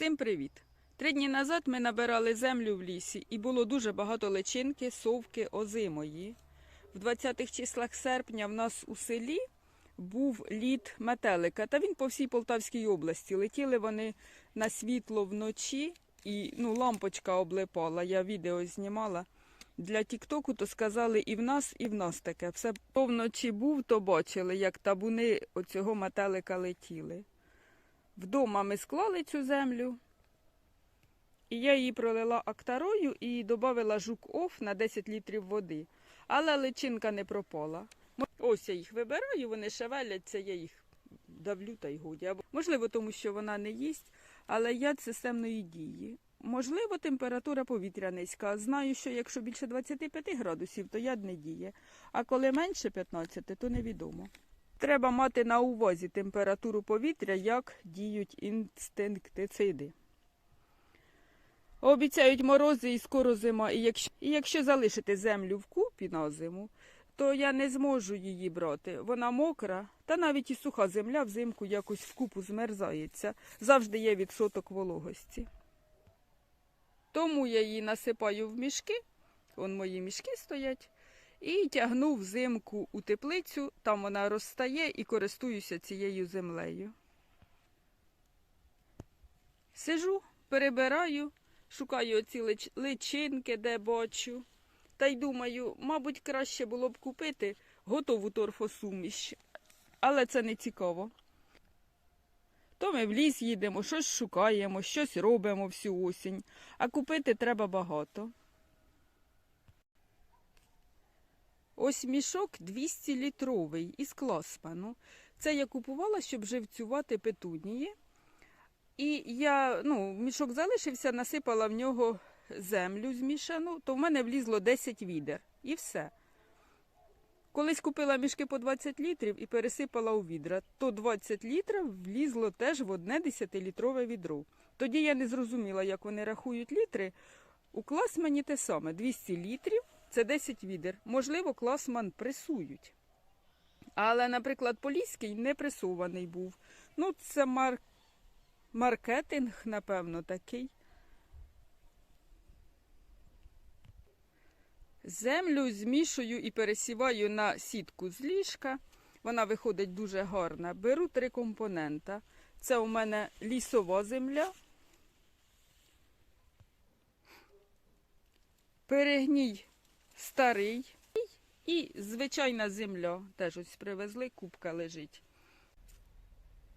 Всім привіт! Три дні назад ми набирали землю в лісі і було дуже багато личинки, совки, озимої. В 20-х числах серпня в нас у селі був лід метелика, та він по всій Полтавській області. Летіли вони на світло вночі, і ну, лампочка облипала. Я відео знімала. Для Тіктоку то сказали і в нас, і в нас таке. Все повночі був, то бачили, як табуни оцього метелика летіли. Вдома ми склали цю землю, і я її пролила актарою і додала жук оф на 10 літрів води. Але личинка не пропала. Ось я їх вибираю, вони шевеляться, я їх давлю та й годі. Можливо, тому що вона не їсть, але яд системної дії. Можливо, температура повітря низька. Знаю, що якщо більше 25 градусів, то яд не діє. А коли менше 15, то невідомо. Треба мати на увазі температуру повітря, як діють інстинктициди. Обіцяють морози і скоро зима, і якщо, і якщо залишити землю вкупі на зиму, то я не зможу її брати. Вона мокра, та навіть і суха земля взимку якось вкупу змерзається. Завжди є відсоток вологості. Тому я її насипаю в мішки, вон мої мішки стоять, і тягну взимку у теплицю, там вона розстає і користуюся цією землею. Сижу, перебираю, шукаю оці лич- личинки, де бачу. Та й думаю, мабуть, краще було б купити готову торфосуміш. Але це не цікаво. То ми в ліс їдемо, щось шукаємо, щось робимо всю осінь, а купити треба багато. Ось мішок 200 літровий із класпану. Це я купувала, щоб живцювати петунії. І я, ну, мішок залишився, насипала в нього землю змішану, то в мене влізло 10 відер. І все. Колись купила мішки по 20 літрів і пересипала у відра, то 20 літрів влізло теж в одне 10-літрове відро. Тоді я не зрозуміла, як вони рахують літри. У класмані те саме 200 літрів це 10 відер. Можливо, класман пресують. Але, наприклад, Поліський не пресований був. Ну, це мар... маркетинг, напевно, такий. Землю змішую і пересіваю на сітку з ліжка. Вона виходить дуже гарна. Беру три компонента. Це у мене лісова земля. Перегній старий і звичайна земля. Теж ось привезли, кубка лежить.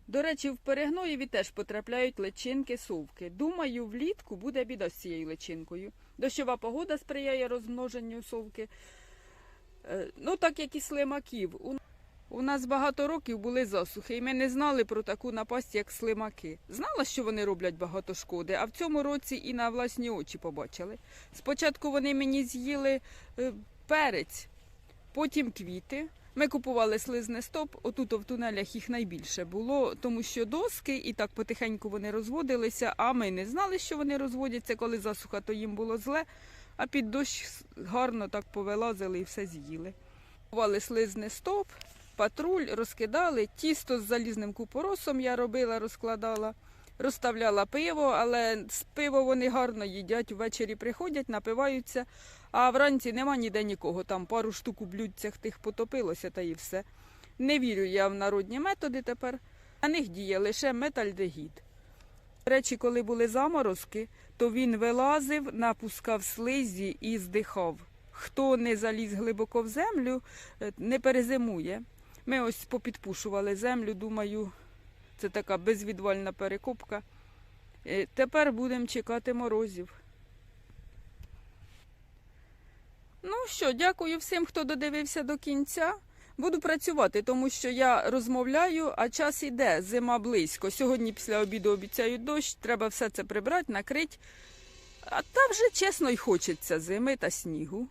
До речі, в перегноєві теж потрапляють личинки совки. Думаю, влітку буде біда з цією личинкою. Дощова погода сприяє розмноженню совки. Е, Ну, так як і слимаків. У- нас багато років були засухи, і ми не знали про таку напасть, як слимаки. Знала, що вони роблять багато шкоди, а в цьому році і на власні очі побачили. Спочатку вони мені з'їли е, перець, потім квіти. Ми купували слизне стоп, отут в тунелях їх найбільше було, тому що доски і так потихеньку вони розводилися, а ми не знали, що вони розводяться, коли засуха, то їм було зле, а під дощ гарно так повилазили і все з'їли. Купували слизне стоп, патруль, розкидали, тісто з залізним купоросом я робила, розкладала. Розставляла пиво, але з пиво вони гарно їдять. Ввечері приходять, напиваються, а вранці нема ніде нікого. Там пару штук у блюдцях тих потопилося та і все. Не вірю я в народні методи тепер. На них діє лише метальдегід. До речі, коли були заморозки, то він вилазив, напускав слизі і здихав. Хто не заліз глибоко в землю, е, не перезимує. Ми ось попідпушували землю, думаю, це така безвідвальна перекопка. Е, Тепер будемо чекати морозів. Ну що, дякую всім, хто додивився до кінця. Буду працювати, тому що я розмовляю, а час іде, зима близько. Сьогодні після обіду обіцяють дощ, треба все це прибрати, накрити. А та вже чесно й хочеться зими та снігу.